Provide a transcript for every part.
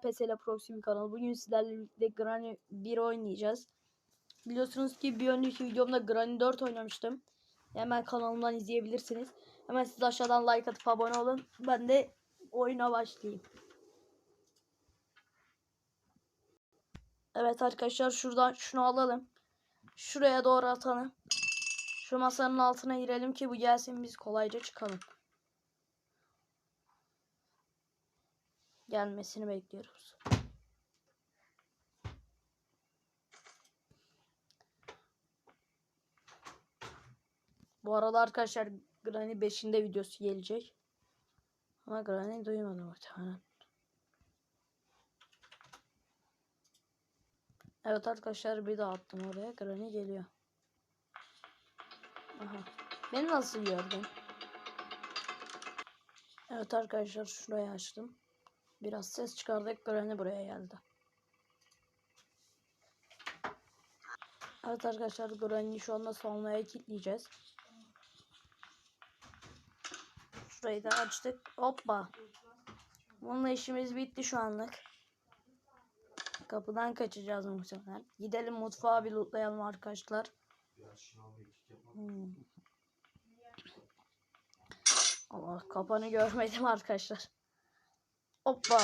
PESELA Proxy bir kanal. Bugün sizlerle birlikte Granny 1 oynayacağız. Biliyorsunuz ki bir önceki videomda Granny 4 oynamıştım. Hemen kanalımdan izleyebilirsiniz. Hemen siz aşağıdan like atıp abone olun. Ben de oyuna başlayayım. Evet arkadaşlar şuradan şunu alalım. Şuraya doğru atalım. Şu masanın altına girelim ki bu gelsin biz kolayca çıkalım. Gelmesini bekliyoruz. Bu arada arkadaşlar Granny 5'inde videosu gelecek. Ama Granny duymadı muhtemelen. Evet arkadaşlar bir daha attım oraya. Granny geliyor. Aha. Beni nasıl gördün? Evet arkadaşlar şurayı açtım. Biraz ses çıkardık. Granny buraya geldi. Evet arkadaşlar Granny'yi şu anda sonraya kilitleyeceğiz. Şurayı da açtık. Hoppa. Bununla işimiz bitti şu anlık. Kapıdan kaçacağız muhtemelen. Gidelim mutfağa bir lootlayalım arkadaşlar. Hmm. Allah kapanı görmedim arkadaşlar. Hoppa.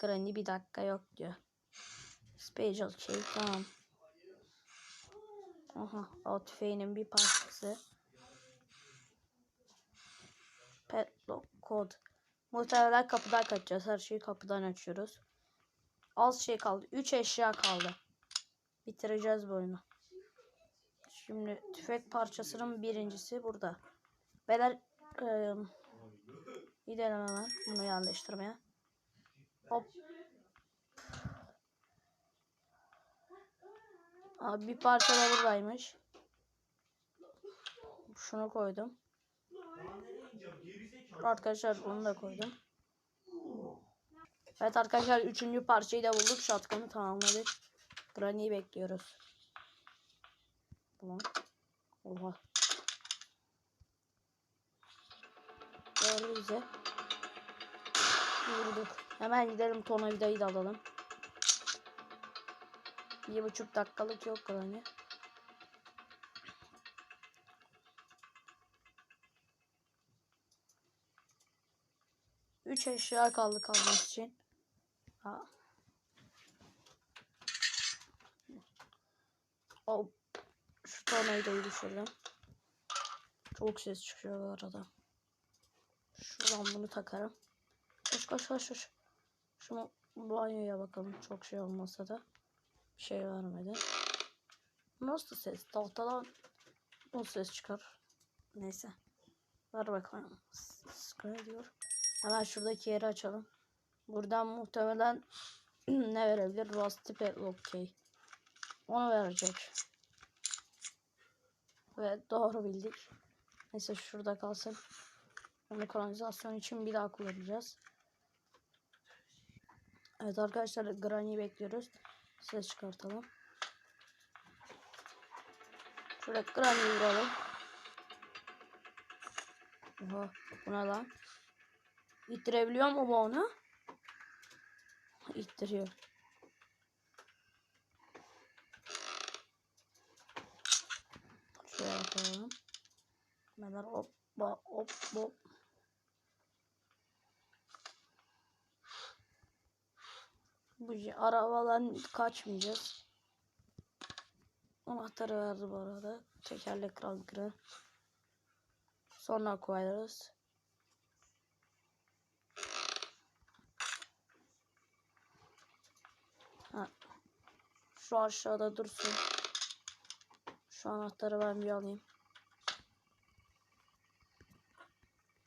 Granny bir dakika yok diyor. Special şey tamam. Aha o tüfeğinin bir parçası. Padlock kod. Muhtemelen kapıdan kaçacağız. Her şeyi kapıdan açıyoruz. Az şey kaldı. 3 eşya kaldı. Bitireceğiz bu oyunu. Şimdi tüfek parçasının birincisi burada. Beyler e, gidelim hemen bunu yerleştirmeye. Hop. Abi bir parça da buradaymış. Şunu koydum. Arkadaşlar bunu da koydum. Evet arkadaşlar üçüncü parçayı da bulduk. Shotgun'ı tamamladık. Granny'yi bekliyoruz. Ulan. Oha. Doğru bize. Vurduk. Hemen gidelim tornavidayı da alalım. Bir buçuk dakikalık yok Granny. Üç eşya kaldı kalmak için. Ha. Hop. Şu tornavidayı düşürdüm. Çok ses çıkıyor arada. Şuradan bunu takarım. Koş koş koş koş. Şunu banyoya bakalım. Çok şey olmasa da. Bir şey vermedi. Nasıl ses? Tahtadan o ses çıkar. Neyse. Ver bakalım. Sıkı diyor. Hemen şuradaki yeri açalım. Buradan muhtemelen ne verebilir? Rusty Padlock Key. Onu verecek. Ve doğru bildik. Neyse şurada kalsın. Onu kanalizasyon için bir daha kullanacağız. Evet arkadaşlar Granny'i bekliyoruz. Ses çıkartalım. Şöyle Granny'i vuralım. Oha bu ne lan? İttirebiliyor mu bu onu? İttiriyor. Şuraya bakalım. Neler hoppa hop hop. Bu arabadan kaçmayacağız. Anahtarı verdi bu arada. Tekerlek krankırı. Sonra koyarız. Ha. Şu aşağıda dursun. Şu anahtarı ben bir alayım.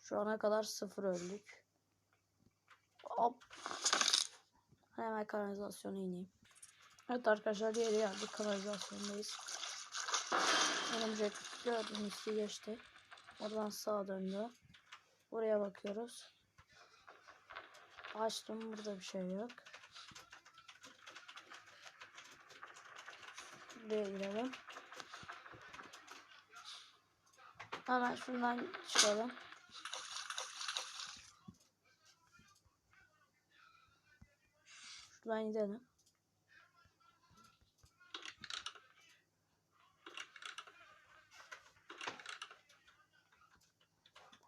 Şu ana kadar sıfır öldük. Hop. Hemen kanalizasyona ineyim. Evet arkadaşlar diğer yerde kanalizasyondayız. Örümcek gördüğünüz gibi geçti. Oradan sağa döndü. Buraya bakıyoruz. Açtım burada bir şey yok. Buraya girelim. Hemen şundan çıkalım. Şuradan gidelim.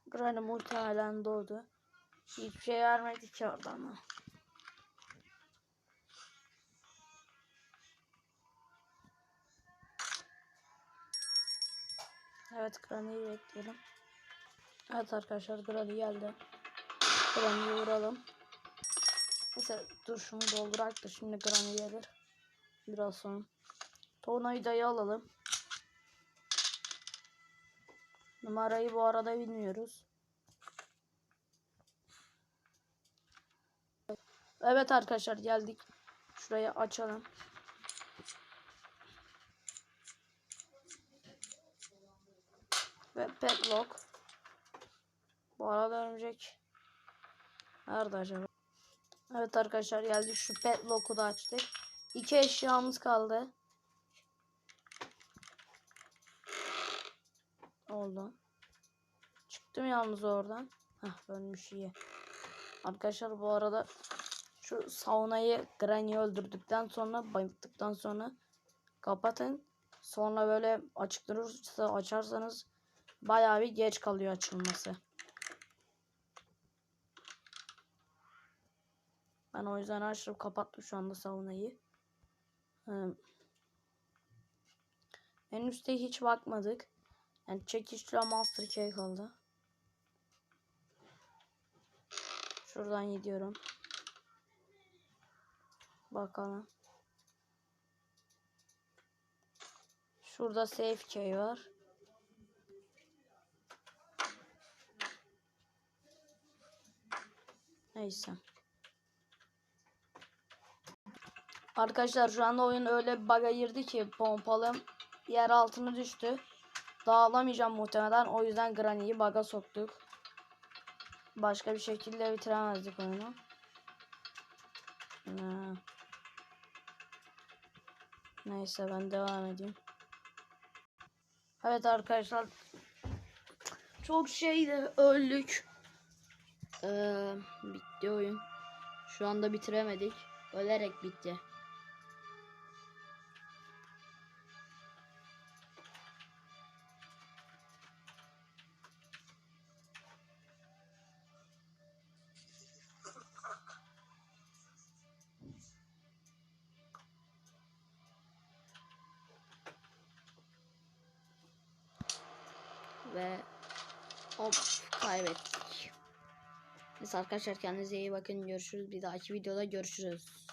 Granny muhtemelen doğdu. Hiçbir şey vermedi ki orada ama. Evet Granny'yi bekleyelim. Evet arkadaşlar Granny geldi. Granny'yi vuralım. Mesela dur şunu doldurak da şimdi Granny gelir. Biraz sonra. Tornavidayı alalım. Numarayı bu arada bilmiyoruz. Evet arkadaşlar geldik. Şurayı açalım. Ve padlock. Bu arada örümcek. Nerede acaba? Evet arkadaşlar geldik. Şu padlock'u da açtık. İki eşyamız kaldı. Oldu. Çıktım yalnız oradan. Hah ölmüş iyi. Arkadaşlar bu arada şu saunayı Granny öldürdükten sonra bayılttıktan sonra kapatın. Sonra böyle açık durursa açarsanız bayağı bir geç kalıyor açılması. Ben o yüzden açıp kapattım şu anda saunayı. En üstte hiç bakmadık. Yani çekişle Master Key kaldı. Şuradan gidiyorum. Bakalım. Şurada safe key var. Neyse. Arkadaşlar şu anda oyun öyle bir bug'a girdi ki pompalım yer altına düştü. Dağılamayacağım muhtemelen. O yüzden Granny'yi bug'a soktuk. Başka bir şekilde bitiremezdik oyunu. Ne. Neyse ben devam edeyim. Evet arkadaşlar. Çok şeydi öldük. Ee, bitti oyun. Şu anda bitiremedik. Ölerek bitti. Ve hop kaybettik. Neyse arkadaşlar kendinize iyi bakın. Görüşürüz. Bir dahaki videoda görüşürüz.